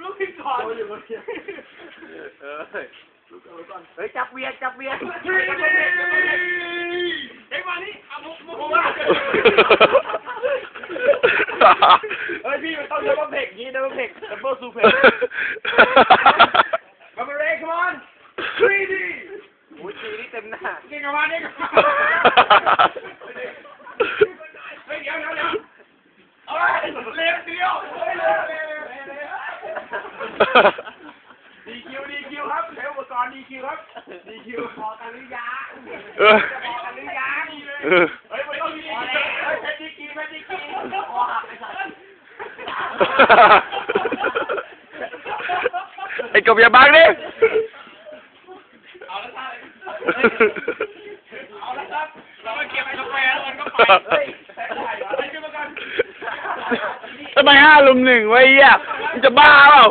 ลูกขึ้นก่อนเออเฮ้ยจับเวียนจับเวียนทีนี้ไอ้มานี่เอามุกมุกมาเฮ้ยพี่มันต้องดับเบิลเพกอย่างนี้ดับเบิลเพกดับเบิลซูเพกมาเรย์ come on ทีนี้โอ้ยทีนี่เต็มหน้าเก่งกับมาเนี่ยเฮ้ยเดี๋ยวเดี๋ยวเดี๋ยว เอาไปเร็วเดียวเฮ้ยเร็วเร็วเร็วดีคิวดีคิวครับใช้อุปกรณ์ดีคิวครับดีคิวพอกันหรือยังเออ จะพอกันหรือยังเออ เฮ้ยไม่ต้องดีคิวเฮ้ยแพทดีคิวแพทดีคิวพอหักไอ้สัสไอ้กบอย่าบังดิเอาละครับเอาละครับเรามาเก็บไอ้กาแฟแล้วมันก็ไป ไมห้าลุมหนึ่งไว้เหี้ยมันจะบ้าเปล่า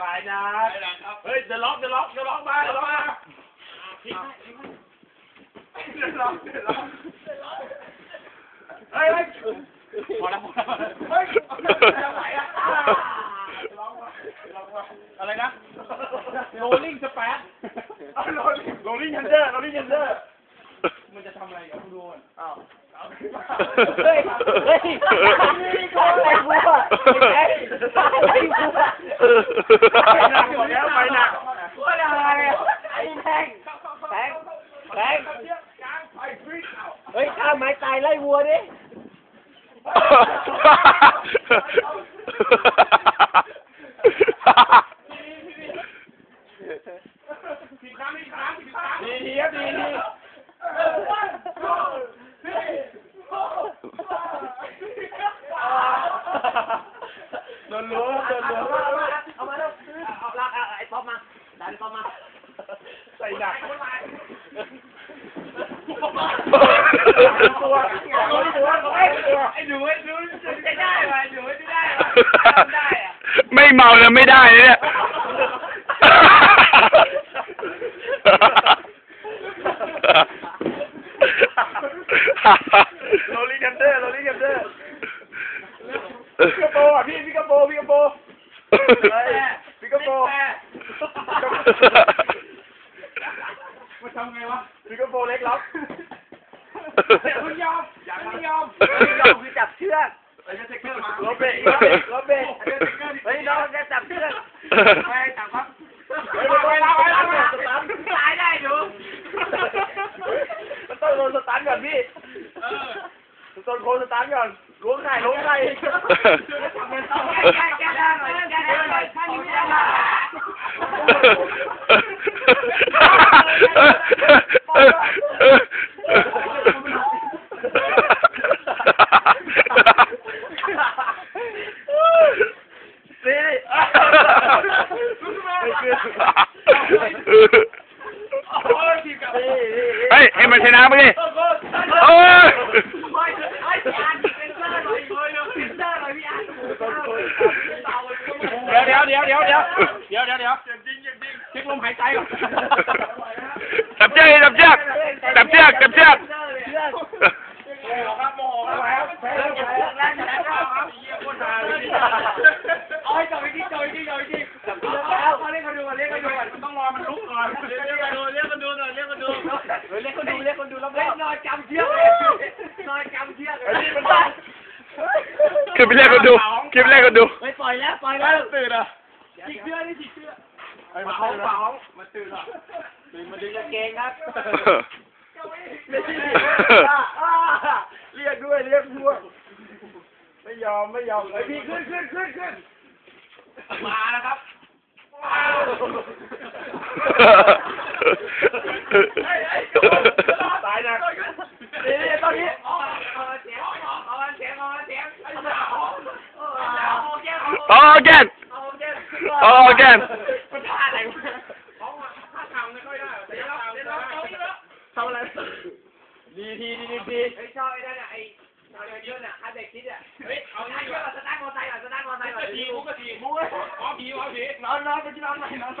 หลายนะเฮ้ยเดล็อกเดล็อกเดล็อกมาเดล็อกมาเดล็อกเดล็อกเฮ้ยเฮ้ยพอแล้วพอแล้วเฮ้ยไหนอะ อกมาอะไรนะโรลลิ่งสแปซโรลลิ่งโรลลิ่งฮันเดอร์โรลลิ่งฮันเดอร์มันจะทำอะไรกับคุณดูอะอ้าวเอาขึ้นมาเฮ้ยเฮ้ยนี่ก็อะไรกูอะไอ้ไอ้กูอะไปหนักหมดแล้วไปหนักว่าอะไรอะไอ้แทงแทงแทงเฮ้ยข้าไม้ตายไล่วัวดิ ดีดี ครับดีดีโดนล้วงโดนล้วงเอามาแล้วเอาลากไอ้ป๊อปมาดันป๊อปมา ใส่หนักตัวตัวไอ้หนูไอ้หนูจะได้ไหมหนูไม่ได้ไหมได้อะไม่เมาแล้วไม่ได้เนี่ย โรลี่กันเดอร์โรลี่กันเดอร์พี่กระโปอะพี่พี่กระโปพี่กระโปพี่กระโปมาทำไงวะพี่กระโปเล็กล็อกอย่าเพิ่งยอมอย่าเพิ่งยอมยอมคือจับเชือกไอ้เจ๊เกอร์มารถเบรกรถเบรกเฮ้ยน้องจะจับเชือกไปจับครับไปไปแล้วไปแล้วสตันตายได้ดูมันต้อง โดนสตันก่อนพี่โดนโคนสตันก่อนล้วงไข่ล้วงไข่ แก้แก้ได้หน่อยแก้ได้หน่อยท่านนี้ไม่ได้ นี่โอ้ยทีกับนี่ เฮ้ยให้มันชนะ ไปดิโอ้โอ้ยเฮ้ยเฮ้ยพี่อันเป็นเซอร์หน่อยเป็นเซอร์หน่อยพี่อันเดี๋ยวเดี๋ยวเดี๋ยวเดี๋ยวเดี๋ยวเดี๋ยวเดี๋ยวเดี๋ยวเช็คลมหายใจก่อนจับเชือกจับเชือกจับเชือกจับเชือกโมโหครับโมโหครับแพ้แล้วแพ้แล้วแพ้แล้วครับเยี่ยมคนหาเลยเอาให้จอยดิจอยดิจอยดิจับเชือกแล้ววเขาเรียกคนดูเรียกคนดู อมันลุกก่อนเรียกคนดูเรียกคนดูหน่อยเรียกคนดูเฮ้ยเรียกคนดูเรียกคนดูแล้วเล่นนอนจำเชือกเลยนอนจำเชือกเลยขึ้นไปเรียกคนดูขึ้นไปเรียกคนดูไม่ปล่อยแล้วปล่อยแล้วตื่นอะจิกเชือกนี่จิกเชือกไอ้มาเอาเปล่ามาตื่นอะตื่นมาดึงกางเกงครับเรียกด้วยเรียกพวกไม่ยอมไม่ยอมไอ้พี่ขึ้นขึ้นขึ้นขึ้นมาแล้วครับ ตายนะเดี๋ยวตอนนี้โอ้แกนโอ้แกนทำอะไรดีดีดีดีชอบไอ้นั่นอ่ะไอ้ชาวเยอะน่ะอาเด็กคิดอ่ะเฮ้ยเอาง่ายกว่าสตาร์ทมอไซค์ก่อนสตาร์ทมอไซค์ก่อนดีมุกก็ดีมุกอ๋อผีอ๋อผีนอนนอนไปที่นอนไปนอนไป